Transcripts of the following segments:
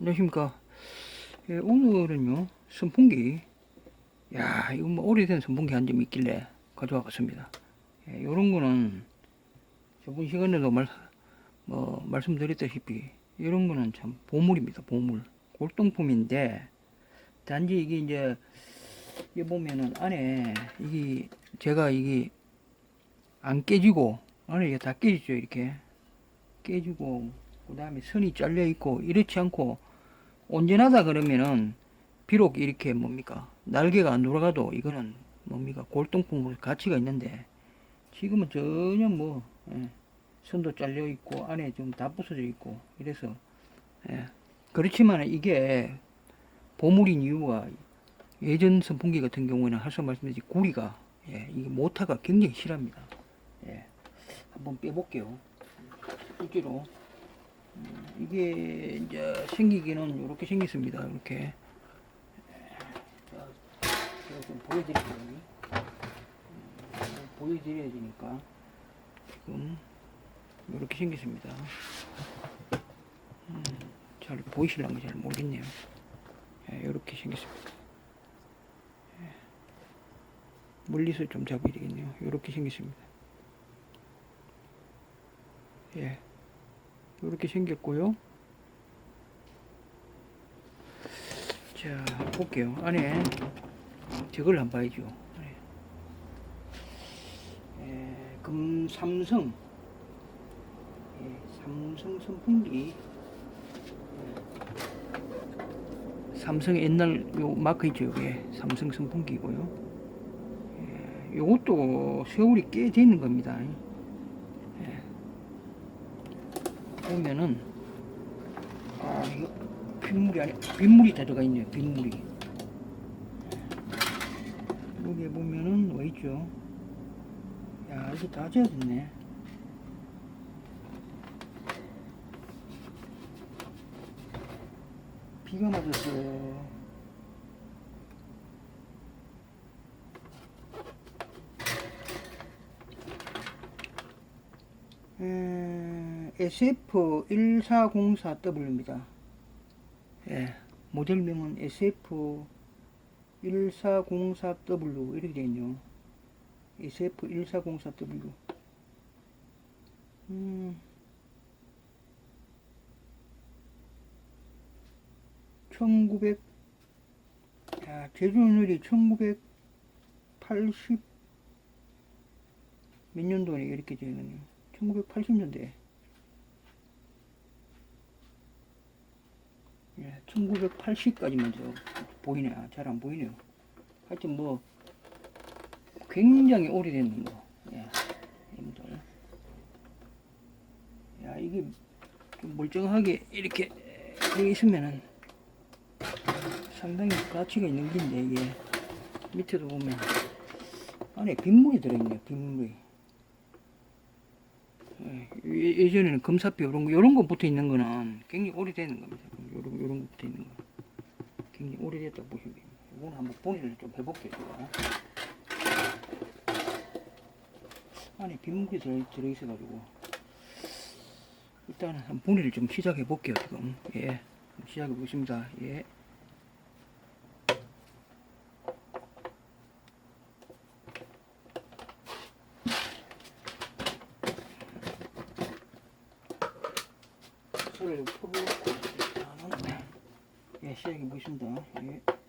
안녕하십니까. 예, 오늘은요, 선풍기. 야, 이거 뭐 오래된 선풍기 한 점 있길래 가져와 봤습니다. 예, 요런 거는 저번 시간에도 말, 뭐, 말씀드렸다시피, 이런 거는 참 보물입니다, 보물. 골동품인데, 단지 이게 이제, 여기 보면은 안에, 이게, 제가 이게 안 깨지고, 안에 이게 다 깨지죠, 이렇게. 깨지고, 그 다음에 선이 잘려 있고, 이렇지 않고, 온전하다 그러면은, 비록 이렇게 뭡니까, 날개가 안 돌아가도 이거는 뭡니까, 골동품으로 가치가 있는데, 지금은 전혀 뭐, 예, 선도 잘려 있고, 안에 좀 다 부서져 있고, 이래서, 예. 그렇지만 이게 보물인 이유가 예전 선풍기 같은 경우에는 할수 말씀드렸지 구리가 예, 이게 모타가 굉장히 실합니다. 예, 한번 빼볼게요. 실제로 음, 이게 이제 생기기는 이렇게 생겼습니다. 이렇게 자, 제가 좀 보여드릴게요. 음, 보여드려야 되니까 지금 이렇게 생겼습니다. 음, 잘 보이실랑가 잘 모르겠네요. 예, 이렇게 생겼습니다. 멀리서 좀 잡아야 되겠네요. 이렇게 생겼습니다. 예. 이렇게 생겼고요. 자, 볼게요. 안에 저걸 한번 봐야죠. 예, 금 삼성. 예, 삼성 선풍기. 예. 삼성 옛날 요 마크 있죠, 요게. 삼성 선풍기고요. 요것도 세월이 꽤 되는 겁니다. 예. 보면은 아 이거 빗물이 아니 빗물이 다 들어가 있네요. 빗물이 예. 여기에 보면은 뭐 있죠? 야 이게 다 젖었네. 비가 맞았어요. SF1404W입니다. 예, 모델명은 SF1404W 이렇게 되어있네요. SF1404W 음, 1900 야, 제조율이 1980몇 년도에 이렇게 되거든요. 1980년대. 예, 1980까지만 저 보이네. 잘안 보이네요. 하여튼 뭐 굉장히 오래된 거. 예, 여러분들. 야 이게 좀 멀쩡하게 이렇게 되어 있으면은 상당히 가치가 있는 긴데 이게 밑에도 보면 안에 빗물이 들어있네요. 빗물이. 예, 예- 예전에는 금사뼈 이런 거 이런 거 붙어 있는 거는 굉장히 오래되는 겁니다. 이런 거 붙어 있는 거 굉장히 오래됐다 보시면 됩니다. 이거는 한번 본의를 좀 해볼게요. 안에 빗물이 들어 들어 있어가지고 일단은 한번 본의를 좀 시작해 볼게요. 지금 예 시작해 보겠습니다. 예. 소리를 일단은 예 시작해 보겠습니다. 예.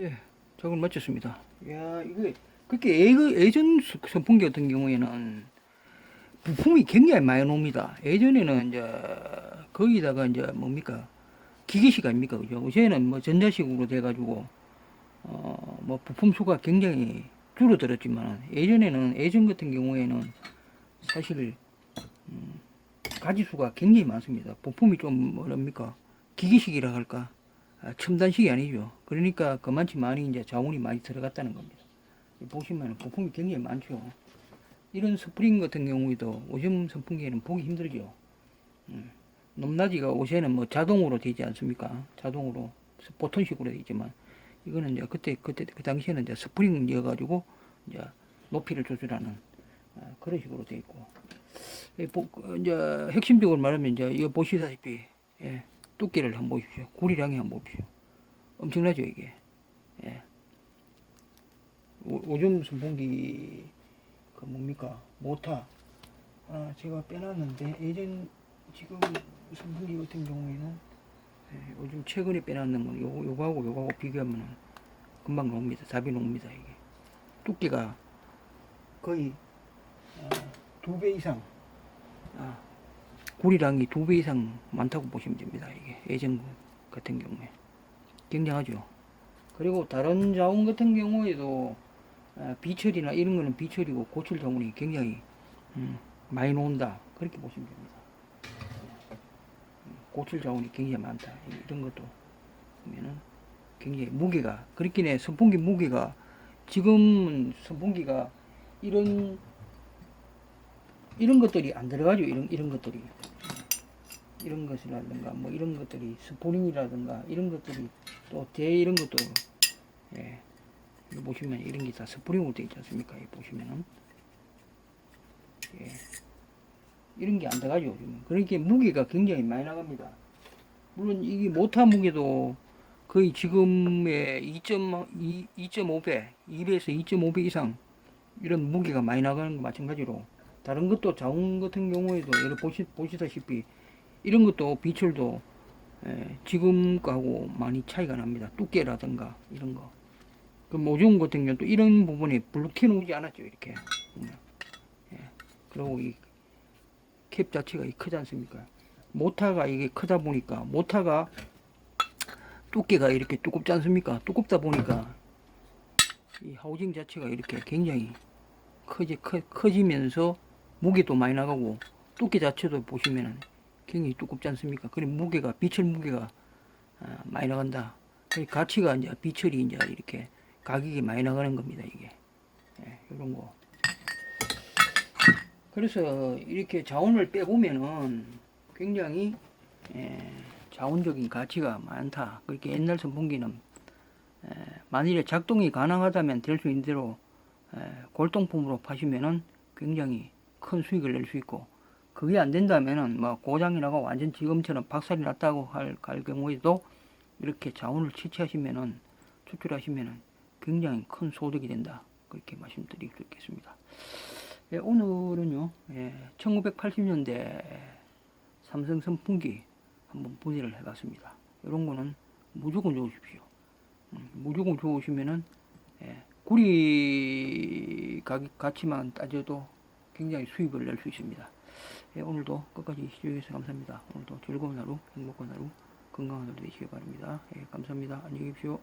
예, 작업을 마쳤습니다. 야, 이게 그렇게 예, 예전 수- 선풍기 같은 경우에는 부품이 굉장히 많이 나옵니다. 예전에는 이제 거기다가 이제 뭡니까 기계식 아닙니까 그죠? 요새는 뭐 전자식으로 돼가지고 어 뭐 부품 수가 굉장히 줄어들었지만 예전에는 예전 같은 경우에는 사실 음, 가지 수가 굉장히 많습니다. 부품이 좀 뭐랍니까 기계식이라 할까 아, 첨단식이 아니죠. 그러니까 그만치 많이 이제 자원이 많이 들어갔다는 겁니다. 보시면 부품이 굉장히 많죠. 이런 스프링 같은 경우에도 오점 선풍기에는 보기 힘들죠. 음. 높낮이가 옷에는 뭐 자동으로 되지 않습니까? 자동으로 보통식으로 되어 있지만 이거는 이제 그때 그때 그 당시에는 이제 스프링 이어가지고 이제 높이를 조절하는 아, 그런 식으로 되어 있고 그 이제 핵심적으로 말하면 이제 이거 보시다시피 예, 두께를 한번 보십시오. 구리량이 한번 보십시오. 엄청나죠 이게. 예. 오, 오줌 선풍기 그 뭡니까 모타 아 제가 빼놨는데 예전 지금 선풍기 같은 경우에는 예, 요즘 최근에 빼놨는 건 요, 요거하고 요거하고 비교하면 금방 나옵니다 답이 나옵니다 이게 두께가 거의 두배 이상 아, 구리량이 두 배 이상 많다고 보시면 됩니다 이게. 예전 거 같은 경우에. 굉장하죠. 그리고 다른 자원 같은 경우에도 아, 비철이나 이런 거는 비철이고 고철 자원이 굉장히 음, 많이 나온다. 그렇게 보시면 됩니다. 음, 고철 자원이 굉장히 많다. 이런 것도 보면은 굉장히 무게가 그렇긴 해. 선풍기 무게가 지금 선풍기가 이런 이런 것들이 안 들어가죠 이런 이런 것들이 이런 것이라든가 뭐 이런 것들이 스프링이라든가 이런 것들이 또 대 이런 것도 예. 보시면 이런 게 다 스프링으로 되어 있지 않습니까? 보시면은 예. 이런 게안 들어가죠. 지금. 그러니까 무게가 굉장히 많이 나갑니다. 물론 이게 모타 무게도 거의 지금의 2.2, 2.5배, 2배에서 2.5배 이상 이런 무게가 많이 나가는 거 마찬가지로 다른 것도 자원 같은 경우에도 여러 보시, 보시다시피 이런 것도 비철도 예, 지금 거하고 많이 차이가 납니다. 두께라든가 이런 거. 그 모종 같은 경우는 또 이런 부분이 블록 튀어나오지 않았죠 이렇게 보면. 예. 그리고 이 캡 자체가 이 크지 않습니까 모타가 이게 크다 보니까 모타가 두께가 이렇게 두껍지 않습니까 두껍다 보니까 이 하우징 자체가 이렇게 굉장히 커지, 커, 커지면서 무게도 많이 나가고 두께 자체도 보시면은 굉장히 두껍지 않습니까? 그래 무게가 비철 무게가 아, 많이 나간다. 그 가치가 이제 비철이 이제 이렇게 가격이 많이 나가는 겁니다 이게. 예, 이런 거. 그래서 이렇게 자원을 빼보면은 굉장히 예, 자원적인 가치가 많다. 그렇게 옛날 선풍기는 예, 만일에 작동이 가능하다면 될 수 있는 대로 예, 골동품으로 파시면은 굉장히 큰 수익을 낼 수 있고 그게 안 된다면은 뭐 고장이 나고 완전 지금처럼 박살이 났다고 할, 할 경우에도 이렇게 자원을 채취하시면은 추출하시면은 굉장히 큰 소득이 된다. 그렇게 말씀드릴 수 있겠습니다. 예, 오늘은요, 예, 1980년대 삼성 선풍기 한번 분해를 해봤습니다. 이런 거는 무조건 좋으십시오. 음, 무조건 좋으시면은, 예, 구리 가치만 따져도 굉장히 수입을 낼 수 있습니다. 예, 오늘도 끝까지 시청해주셔서 감사합니다. 오늘도 즐거운 하루, 행복한 하루, 건강한 하루 되시기 바랍니다. 예, 감사합니다. 안녕히 계십시오.